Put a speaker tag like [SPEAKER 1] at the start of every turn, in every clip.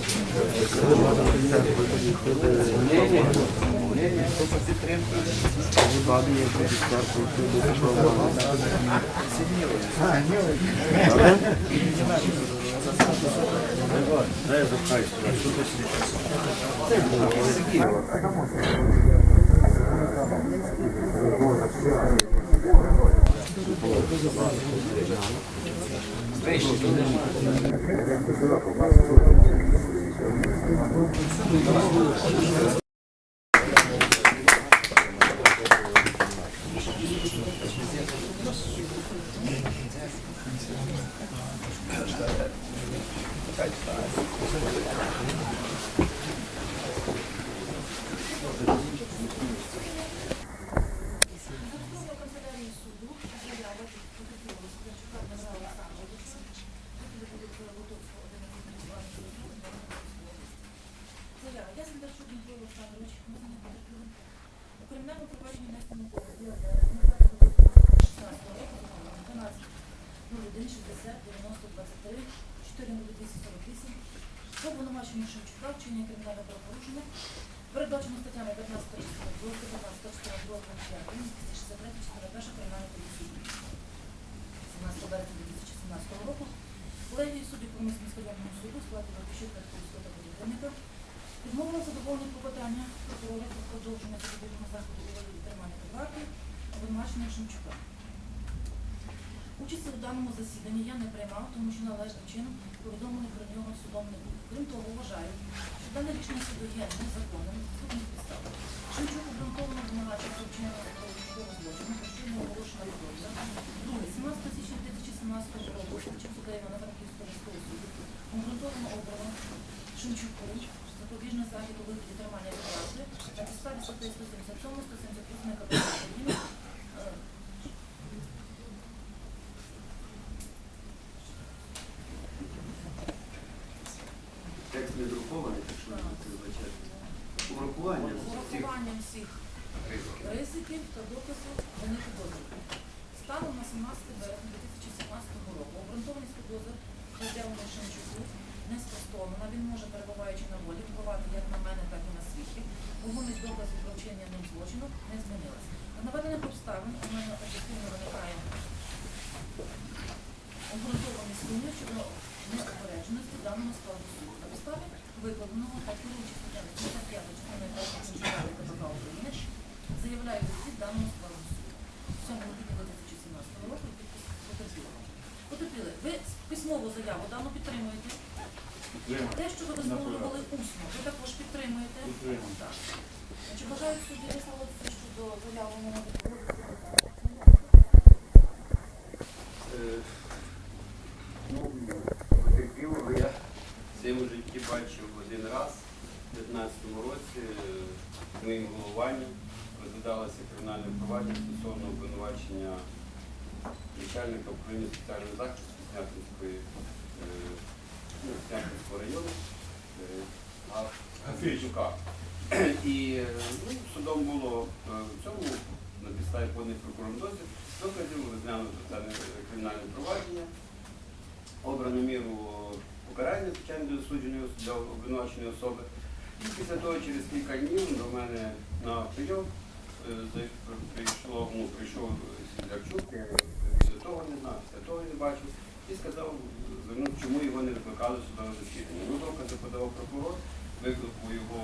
[SPEAKER 1] Заява. Я Сендерчук Дмитро Олександрович, ми з ним потерпіли. У кримінальному провадженні внесено позов 16 року, 12 01 60 90 23 4 248 по обвинуваченню Шевчука вчинення кримінального правопорушення передбачено статтями 15 частина 2, 15 частина 2 263 частина 1 кримінального кодексу. 17 березня 2017 року колегії суддів Комісії міськрайонного суду в складі Вапіщук Катковського та відмовила задоволення клопотання прокурора про продовження запобіжного заходу у тримання вартою обвинувачення Шемчука. Участі у даному засіданні я не приймав, тому що належним чином повідомлений про нього судом не був. Крім того, вважаю, що дане рішення суду є незаконним, судних підстав. Шемчук обґрунтовано обвинувачує про вчинення злочину, про що йому оголошена підозра. Друге, 17 січня 2017 року слідчим суддя Івано-Франківського міського суду обґрунтовано обрано Шемчуку запобіжний захід у вигляді тримання вартою на підставі статей 177, 178 КПК України. е,
[SPEAKER 2] Текст не друкований, так що
[SPEAKER 1] Так.
[SPEAKER 2] це означає. Урахування всіх ризиків.
[SPEAKER 1] та доказів вони підозрюють. Станом на 17 березня 2017 року обґрунтованість підозри пред'явлено Шемчуку не спростована. Він може, перебуваючи на волі, впливати як на мене, так і на свідків. Вагомість доказів про вчинення ним злочину не змінилася. На наведених обставин у мене об'єктивно виникає обґрунтовані сумніви щодо неупередженості даного складу суду. На підставі викладеного керуючи статтями 75 частиною 1 Конституції КПК України заявляю відхід даного складу суду. 7 квітня 2017 року і підпис потерпілого. Потерпіли, ви письмову заяву дану підтримуєте? Те, що ви висловлювали усно, ви також підтримуєте?
[SPEAKER 3] Підтримую.
[SPEAKER 1] Так. Чи бажають судді висловитися щодо заяви на
[SPEAKER 2] Е, Ну, потерпілого я в своєму житті бачив один раз, у 2015 році, е, в моїм головуванні розглядалося кримінальне провадження стосовно обвинувачення начальника управління соціального захисту е, ну, Снятинського району е, І е, ну, судом було в цьому на підставі поданих прокурором дозвіл, доказів розглянуто кримінальне провадження, обрано міру покарання, звичайно, для засудженої для обвинуваченої особи. І після того, через кілька днів до мене на прийом прийшло, ну, прийшов до того не знав, того не бачив, і сказав, звернув, чому його не викликали судове засідання. Ну, докази подавав прокурор, виклику його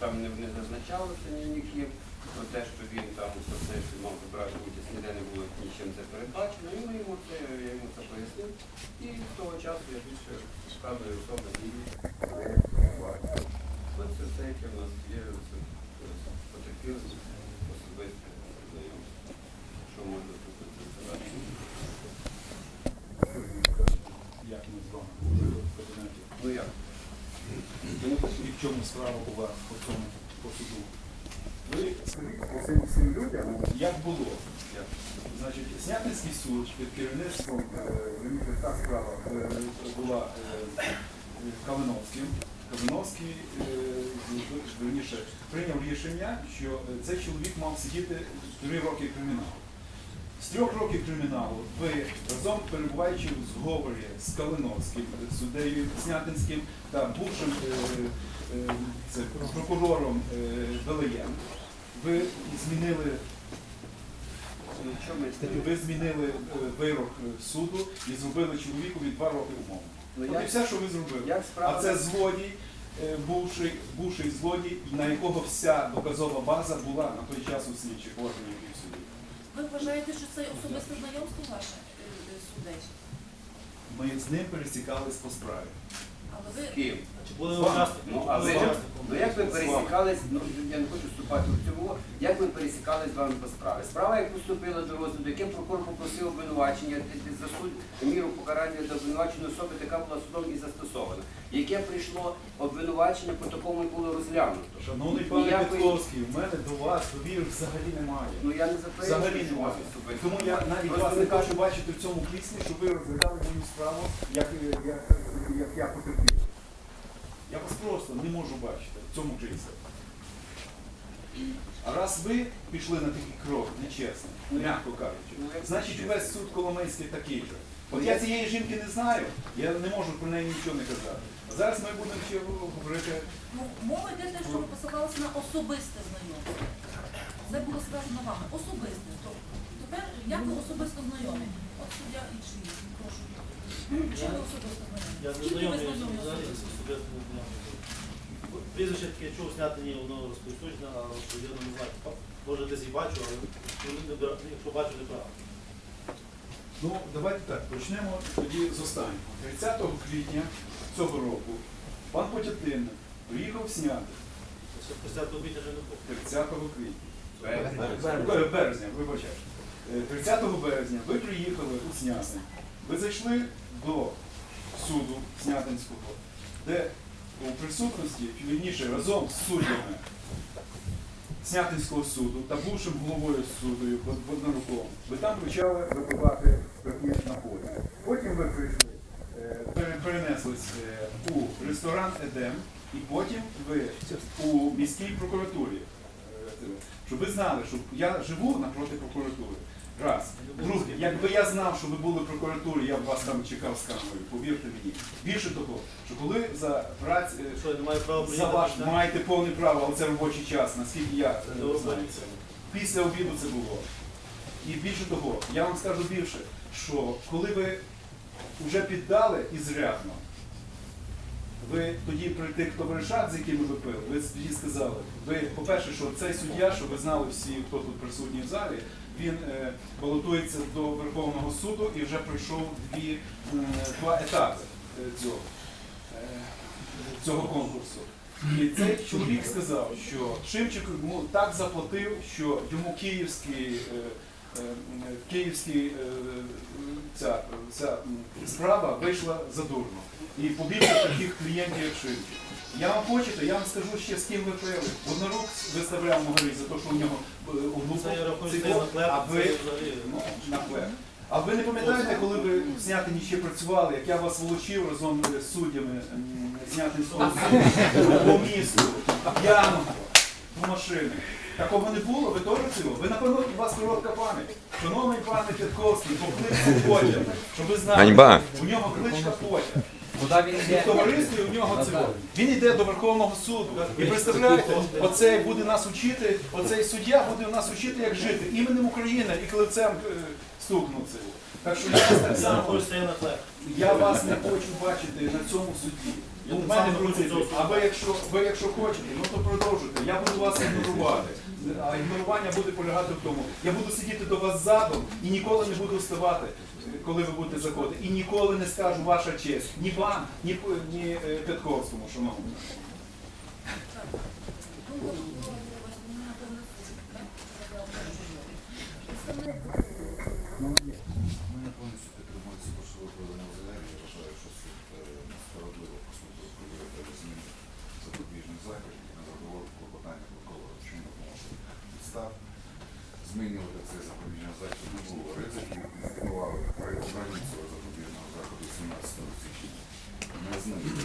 [SPEAKER 2] там не, не зазначалося ні ніким. Про те, що він там все це мав брати участь, ніде не було нічим це передбачено. І ми йому це, я йому це пояснив. І з того часу я більше вказую особи дії. Ось це все, яке в нас є, це потерпіли особисте знайомство. Що можна тут сказати?
[SPEAKER 3] Як ми з вами говорили в кабінеті.
[SPEAKER 2] Ну як?
[SPEAKER 3] І в чому справа була по цьому по суду? Ви
[SPEAKER 2] Цим всім людям
[SPEAKER 3] як було?
[SPEAKER 2] як?
[SPEAKER 3] Значить, Снятинський суд під керівництвом е, та справа е, була е, Калиновським. Калиновський е, верніше, прийняв рішення, що е, цей чоловік мав сидіти три роки криміналу. З трьох років криміналу ви разом перебуваючи в зговорі з Калиновським, суддею Снятинським та бувшим е, е, це, прокурором е, Велеєм, ви змінили ви змінили е, вирок е, суду і зробили чоловікові два роки умови.
[SPEAKER 2] Ну,
[SPEAKER 3] От і все, що ви зробили.
[SPEAKER 2] справа-
[SPEAKER 3] А це злодій, е, бувший, бувший злодій, на якого вся доказова база була на той час у слідчих органів і в суді.
[SPEAKER 1] Ви вважаєте, що це особисте знайомство ваше е, е.
[SPEAKER 3] Ми з ним пересікались по справі.
[SPEAKER 1] Але ви
[SPEAKER 2] Ким?
[SPEAKER 4] Чи були?
[SPEAKER 2] Ну, а ви, ну як ви пересікались, ну я не хочу вступати в цьому, як ви пересікались з вами по справі? Справа, як поступила до розгляду, яким прокурор попросив обвинувачення за суд міру покарання до обвинуваченої особи, така була судом і застосована. Яке прийшло обвинувачення, по такому і було розглянуто.
[SPEAKER 3] Шановний пане
[SPEAKER 2] Ніякої-
[SPEAKER 3] Петровський, у мене до вас довіри взагалі немає.
[SPEAKER 2] Ну я не заперечую,
[SPEAKER 3] Взагалі
[SPEAKER 2] що у вас.
[SPEAKER 3] Тому я навіть
[SPEAKER 2] Просто
[SPEAKER 3] вас не хочу бачити в цьому кріслі, щоб ви розглядали мою справу, як, як, як я потерпів. Я вас просто не можу бачити в цьому кріслі. А раз ви пішли на такий крок, нечесно, м'яко кажучи,
[SPEAKER 2] Ну,
[SPEAKER 3] значить
[SPEAKER 2] чесно.
[SPEAKER 3] весь суд Коломийський такий же. От
[SPEAKER 2] Ну,
[SPEAKER 3] я цієї жінки не знаю, я не можу про неї нічого не казати. А зараз ми будемо ще говорити.
[SPEAKER 1] ну, мова йде те, що ви посилалися на особисте знайомство. Це було сказано вами. Особисте. То тепер як ви особисто знайомі? От суддя інший. Чи ви особисто знайомі?
[SPEAKER 4] Я не знайомий взагалі не знайомий. Прізвище таке чув зняти ні воно розповсюджене, але що я не знаю. Може десь і бачу, але ну, не якщо бачу, не правда.
[SPEAKER 3] Ну, давайте так, почнемо тоді з останнього. 30 квітня цього року пан Потятин приїхав зняти
[SPEAKER 4] Ще 50 квітня вже не було.
[SPEAKER 3] 30 квітня.
[SPEAKER 2] Березня.
[SPEAKER 3] Е, Березня, вибачаю. Е, 30 березня ви приїхали у Снятин. Ви зайшли до суду Снятинського, де у присутності, чи разом з суддями Снятинського суду та бувшим головою суду одноруком, ви там почали випивати спиртні напої. Потім ви прийшли, е, перенеслись е, у ресторан Едем, і потім ви у міській прокуратурі. Е, Щоб ви знали, що я живу напроти прокуратури. Раз. Друге, якби я знав, що ви були в прокуратурі, я б вас там чекав з камерою, повірте мені. Більше того, що коли за праць е,
[SPEAKER 4] Що я не маю права
[SPEAKER 3] за
[SPEAKER 4] приїхати?
[SPEAKER 3] ваш
[SPEAKER 4] так?
[SPEAKER 3] маєте повне право, але це робочий час, наскільки я е,
[SPEAKER 4] Це
[SPEAKER 3] знаю. Після обіду це було. І більше того, я вам скажу більше, що коли ви вже піддали ізрядно, ви тоді при тих товаришах, з якими ви пили, ви тоді сказали, ви, по-перше, що цей суддя, що ви знали всі, хто тут присутній в залі, він е, балотується до Верховного суду і вже пройшов дві, е, два етапи е, цього, цього конкурсу. І цей чоловік сказав, що Шимчик йому так заплатив, що йому київський, київський ця, ця справа вийшла задурно. І побільше таких клієнтів, як Шимчик. Я вам хочете, я вам скажу ще з ким ви пили. Однорук виставляв Могорі за те, що у нього е,
[SPEAKER 4] Це я рахую, це є наклеп,
[SPEAKER 3] а ви
[SPEAKER 4] взагалі.
[SPEAKER 3] ну, наклеп. А ви не пам'ятаєте, коли ви в Снятині ще працювали, як я вас волочив разом з суддями м, Снятинського суду по місту, п'яного, по машині? Такого не було, ви теж цього? Ви, напевно, у вас коротка пам'ять. Шановний пане Пятковський, по кличці Потя, щоб ви знали,
[SPEAKER 5] Ганьба.
[SPEAKER 3] у нього кличка Потя.
[SPEAKER 6] Куди він йде?
[SPEAKER 3] товаристві у нього це. Він йде до Верховного суду. І представляєте, оцей буде нас учити, оцей суддя буде нас учити, як жити. Іменем України і клевцем е, стукнув це. Так що я вас так само, я вас не хочу бачити на цьому суді.
[SPEAKER 4] Я
[SPEAKER 3] У мене в а ви якщо, ви якщо хочете, ну то продовжуйте. Я буду вас ігнорувати. А ігнорування буде полягати в тому. Я буду сидіти до вас задом і ніколи не буду вставати, коли ви будете заходити. І ніколи не скажу ваша честь. Ні вам, ні, ні е, Пятковському, шановному.
[SPEAKER 1] Ну, от, ну, ось, ну, напевно, це, так? Представник
[SPEAKER 7] Мене повністю підтримується те, що ви подали заяві. Я вважаю, що суд е, справедливо послухав проводити зміни запобіжних заходів і на задоволення клопотання прокурора. Чому тому що підстав змінювати цей запобіжний захід не було ризиків, мотивували при обранні цього запобіжного заходу 17 січня. Не зникли.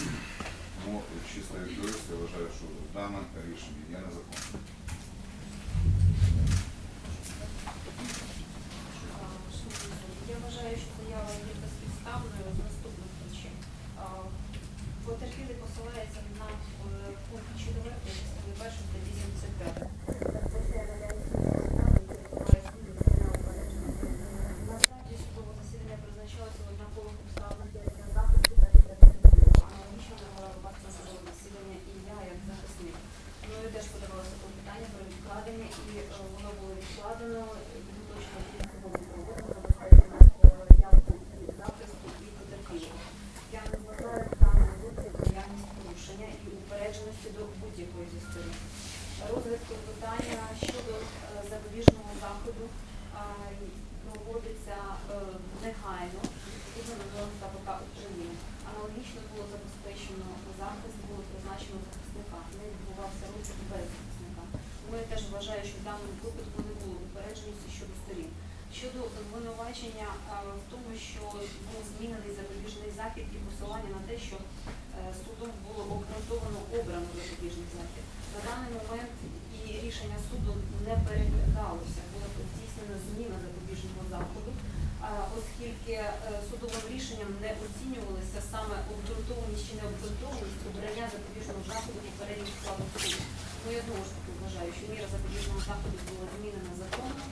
[SPEAKER 7] Тому чисто як юрист я вважаю, що дане рішення є незаконним.
[SPEAKER 5] є безпідставною з наступних причин. А, Потерпілий посилається на е, пункт 4 частини 1 статті 75. Насправді судове засідання призначалося в однакових обставинах для захисту та для потерпілого. Аналогічно не могла випадку судове засідання і я як захисник. Ну, я теж подавалося клопотання про відкладення, і е, воно було відкладено і точно сьогодні проводимо забезпечено е, явку і захисту і потерпілого. Я не вважаю в даному випадку наявність порушення і до будь-якої зі сторін. Розгляд клопотання щодо е, запобіжного заходу проводиться е, негайно, відповідно до КПК України. Аналогічно було забезпечено захист, було призначено захисника. Не відбувався розгляд без захисника. Тому теж вважаю, що в даному випадку не було упередженості щодо сторін. Щодо звинувачення е, в тому, що був змінений запобіжний захід і посилання на те, що е, судом було обґрунтовано обрано запобіжний захід. На даний момент і рішення суду не переглядалося, була здійснена зміна запобіжного заходу, оскільки е, судовим рішенням не оцінювалися саме обґрунтованість чи необґрунтованість обрання запобіжного заходу попередніх складу суду. Ну я знову ж таки вважаю, що міра запобіжного заходу була змінена законно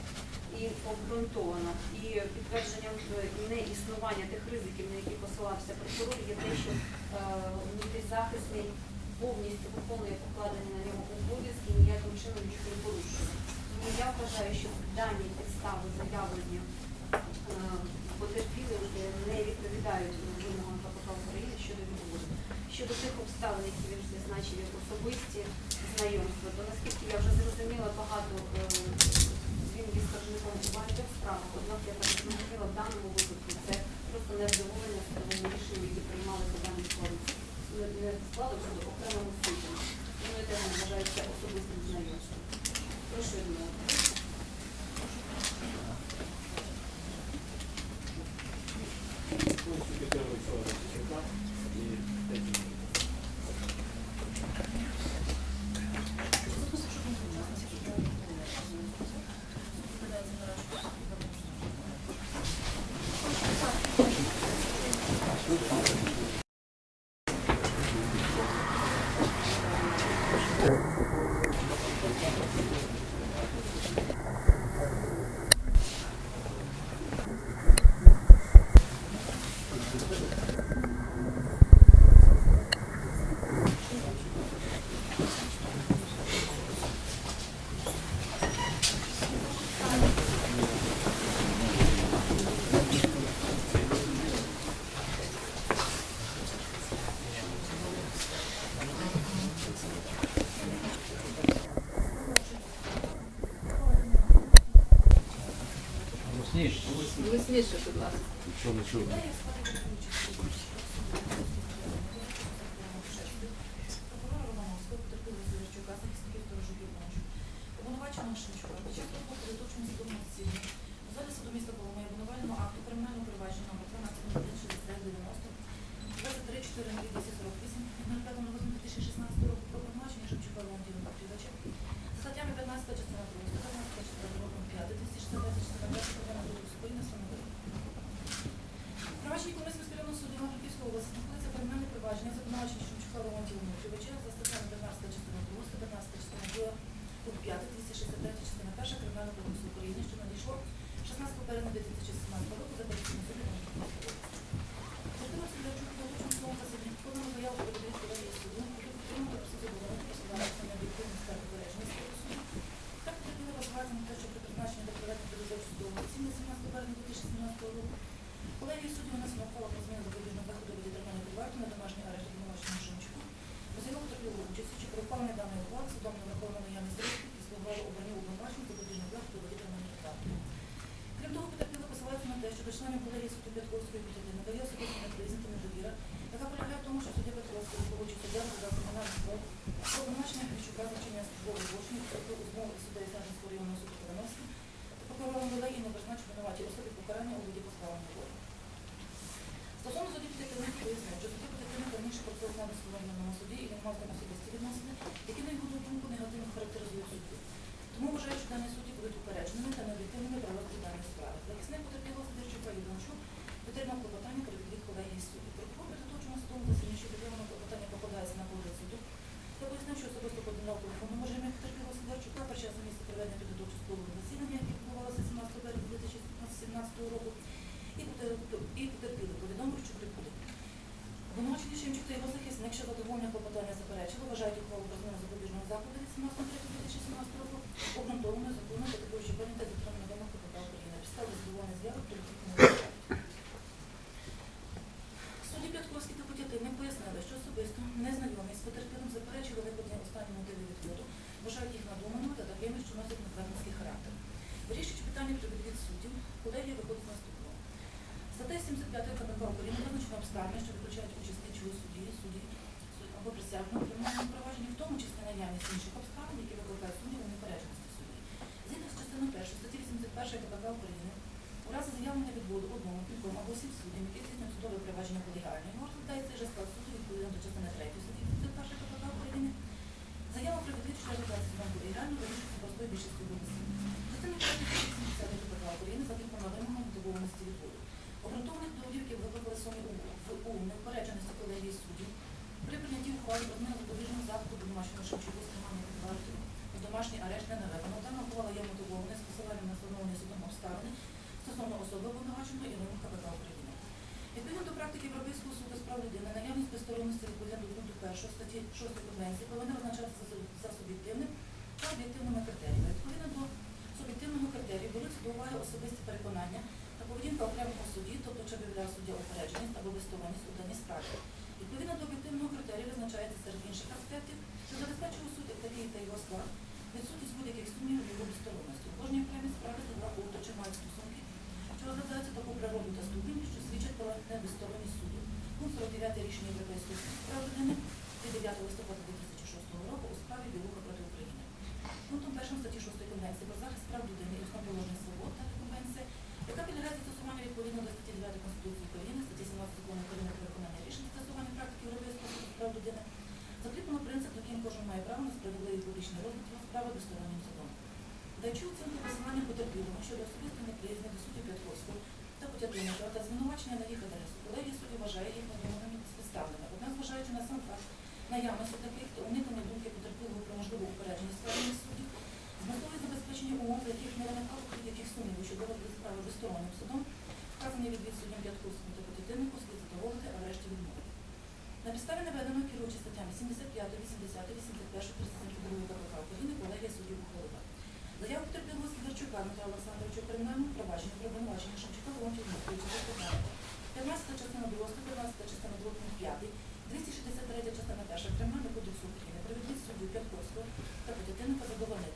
[SPEAKER 5] і обґрунтовано. І підтвердженням неіснування тих ризиків, на які посилався прокурор, є те, що е, підзахисний повністю виконує покладені на нього обов'язки і ніяким чином їх не порушує. Тому я вважаю, що дані підстави заявлені е, потерпілих е, не відповідають вимогам КПК України щодо відводу. Щодо тих обставин, які він зазначив як особисті знайомства, то наскільки я вже зрозуміла, багато він є скаржником у багатьох справах, однак я так зрозуміла, в даному випадку це просто невдоволення судовими рішеннями, які приймали по даній складу не не складу суду, окремому суді. Тому я теж вважається особистим знайомством. Прошу відмовити.
[SPEAKER 6] Голосніше, будь ласка.
[SPEAKER 1] Нічого не чую. Обвинуваченого Шевчука під час того передочного судового засідання у залі суду міста Коломия обвинувального акту кримінального провадження номер 12 60 90 23 4 248 суді і він мав там особисті відносини, які, на його думку, негативно характеризують суддю. Тому вважаю, що дані судді будуть упередженими та необ'єктивними при розгляді даної справи. Захисник потерпілого Сидорчука і Дончук підтримав клопотання про відвід колегії суддів. Прокурор підготовчого судового засідання, що підтримано клопотання покладається на погляд суду, та пояснив, що особисто повідомляв телефонному режимі потерпілого Сидорчука під час місця проведення підготовчого судового засідання, яке відбувалося 17 березня 2017 року, і потерпілий- і потерпілий повідомив, що прибуде. Та його захисник, що задоволення клопотання заперечили, вважають ухвалу про зміну запобіжного заходу від 17.03.2017 року обґрунтованою законом та такою, що прийнята затримана вимог КПК України. Підстави задоволення з'яви при відсутньому вважають. Судді Пятковський та Путятивник пояснили, що особисто незнайомі з потерпілим заперечили викладені останні мотиви відводу, вважають їх надуманими та такими, що носять надведенський характер. Вирішуючи питання про відвід суддів, колегія виходить наступного. Статтею 75 КПК України визначено обставини, що виключають участь слідчого судді, судді суд- або присяжного в кримінальному провадженні, в тому числі наявність інших обставин, які викликають сумнів у непередженості судді. Згідно з частиною 1 статті 81 КПК України, у разі заявлення відводу одному, всім суддям, які здійснюють судове провадження колегіально, його розглядається вже склад суду відповідно до частини 3 статті 81 КПК України. Заява про що розглядається судом колегіально, вирішується простою більшістю голосів. Частина 3 статті 70 КПК України закріплена вимогами мотивованості відводу. Обґрунтованих доводів, які викликали сумнів у, неупередженості колегії суддів, при прийнятті ухвали про зміну запобіжного заходу домашнього Шевчуку стримання під вартою у домашній арешт не наведено. Дана ухвала є мотивованою з посиланням на встановлені судом обставини стосовно особи обвинуваченої і вимог КПК України. Відповідно до практики Європейського суду з прав людини, наявність безсторонності відповідно до пункту 1 статті 6 Конвенції повинна визначатися за суб- суб'єктивним та об'єктивними критеріями. Відповідно до суб'єктивного критерію беруть до особисті переконання та поведінка окремого судді, тобто чи виявляє суддя упередженість або безсторонність у даній справі. Відповідно до об'єктивного критерію визначається серед інших аспектів, що забезпечує судді такий та його склад, відсутність будь-яких сумнівів його безсторонності. У кожній окремій справі авто чи мають стосунки, що розглядаються таку природу та ступінь, про небезсторонність суду. Пункт 49 рішення Європейського суду з прав людини від 9 листопада 2006 року у справі Білуха проти України. Пунктом першим статті 6 Конвенції про захист прав людини і основоположних свобод та конвенція, яка підлягає застосуванню відповідно до статті 9 Конституції України, статті 17 Закону України про виконання рішень стосування практики Європейського суду з прав людини, закріплено принцип, яким кожен має право на справедливий публічний розвиток справи безстороннім судом. Даючи оцінку посилання потерпілого щодо особистої неприязні до судді П'ятковського та Потятинника та звинувачення на їх адресу, колегія судді вважає їх вимогами безпідставними. Однак, зважаючи на сам факт наявності таких та уникнення думки потерпілого про можливу упередженість справи суддів, з метою забезпечення умов, за яких не виникало будь-яких сумнівів щодо розгляду справи безстороннім судом, вказаний відвід суддям П'ятковському та Потятиннику слід задоволити, а врешті. На підставі наведеного керуючи статтями 75, 80, 81, 32 КПК України колегія суддів ухвалила. Заяву потерпілого Сидорчука Дмитра Олександровича кримінальному провадженні про обвинувачення Шевчука Леонтів Дмитровича за 15 частина 2, 115 частина 2, пункт 5, 263 частина 1 Кримінального кодексу України про відвід суддів П'ятковського та Потятинника задовольнити,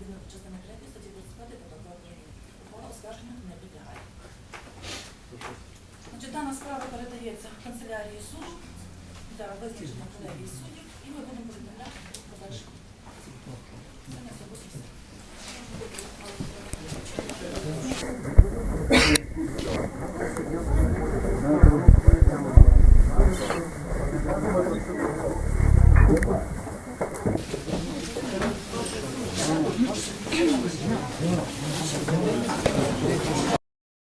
[SPEAKER 1] відповідно до частини статті 25 податкової війни. Ухвала оскарження не підлягає. Значить, Дана справа передається в канцелярії суду для визначення колегії суддів, і ми будемо повідомляти про подальше.